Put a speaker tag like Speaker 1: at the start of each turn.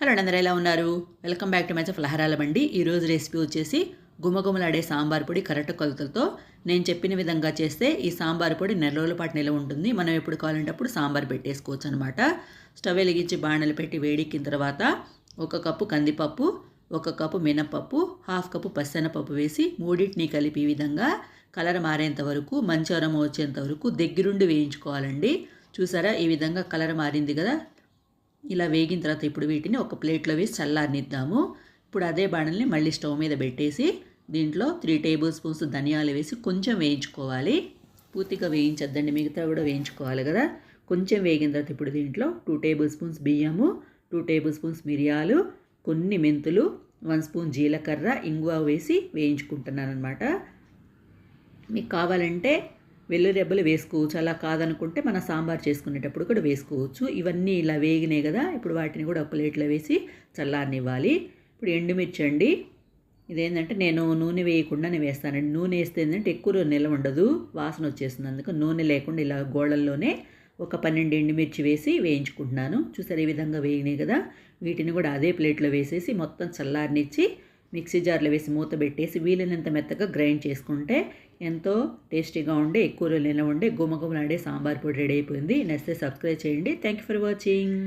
Speaker 1: Hello అందరూ ఎలా ఉన్నారు? వెల్కమ్ బ్యాక్ టు మై ఫలహారాల బండి. ఈరోజు రెసిపీ వచ్చేసి గుమగుమలాడే సాంబార్ పొడి కరెక్ట్ కొలతలతో నేను చెప్పిన విధంగా చేస్తే ఈ సాంబార్ పొడి నెల రోజుల పాటు నిల్వ ఉంటుంది. మనం ఎప్పుడు కావాలంటే అప్పుడు సాంబార్ పెట్టేసుకోవచ్చు అనమాట స్టవ్ వెలిగించి బాణలు పెట్టి వేడెక్కిన తర్వాత ఒక కప్పు కందిపప్పు ఒక కప్పు మినపప్పు హాఫ్ కప్పు పచ్చెనపప్పు వేసి మూడింటిని కలిపి ఈ విధంగా కలర్ మారేంత వరకు మంచి అరమ వచ్చేంత వరకు దగ్గరుండి వేయించుకోవాలండి. చూసారా? ఈ విధంగా కలర్ మారింది కదా? ఇలా వేగిన తర్వాత ఇప్పుడు వీటిని ఒక ప్లేట్లో వేసి చల్లారనిద్దాము. ఇప్పుడు అదే బాణల్ని మళ్ళీ స్టవ్ మీద పెట్టేసి దీంట్లో త్రీ టేబుల్ స్పూన్స్ ధనియాలు వేసి కొంచెం వేయించుకోవాలి. పూర్తిగా వేయించద్దండి మిగతా కూడా వేయించుకోవాలి కదా. కొంచెం వేగిన తర్వాత ఇప్పుడు దీంట్లో టూ టేబుల్ స్పూన్స్ బియ్యము టూ టేబుల్ స్పూన్స్ మిరియాలు కొన్ని మెంతులు వన్ స్పూన్ జీలకర్ర ఇంగువ వేసి వేయించుకుంటున్నాను అనమాట మీకు కావాలంటే వెల్లు రెబ్బలు వేసుకోవచ్చు. అలా కాదనుకుంటే మన సాంబార్ చేసుకునేటప్పుడు కూడా వేసుకోవచ్చు. ఇవన్నీ ఇలా వేగినాయి కదా ఇప్పుడు వాటిని కూడా ఒక ప్లేట్లో వేసి చల్లారనివ్వాలి. ఇప్పుడు ఎండుమిర్చి అండి. ఇదేంటంటే నేను నూనె వేయకుండానే వేస్తానండి నూనె వేస్తే ఏంటంటే ఎక్కువ నిల్వ ఉండదు. వాసన వచ్చేస్తుంది అందుకు నూనె లేకుండా ఇలా గోడల్లోనే ఒక పన్నెండు ఎండుమిర్చి వేసి వేయించుకుంటున్నాను. చూసారు ఈ విధంగా వేగినాయి కదా? వీటిని కూడా అదే ప్లేట్లో వేసేసి మొత్తం చల్లారనిచ్చి మిక్సీ జార్లో వేసి మూత పెట్టేసి వీలైనంత మెత్తగా గ్రైండ్ చేసుకుంటే ఎంతో టేస్టీగా ఉండే ఎక్కువ రోజులైనా ఉండే గుమగుమలాడే సాంబార్ పొడి రెడీ అయిపోయింది. నచ్చితే సబ్స్క్రైబ్ చేయండి. Thank you for watching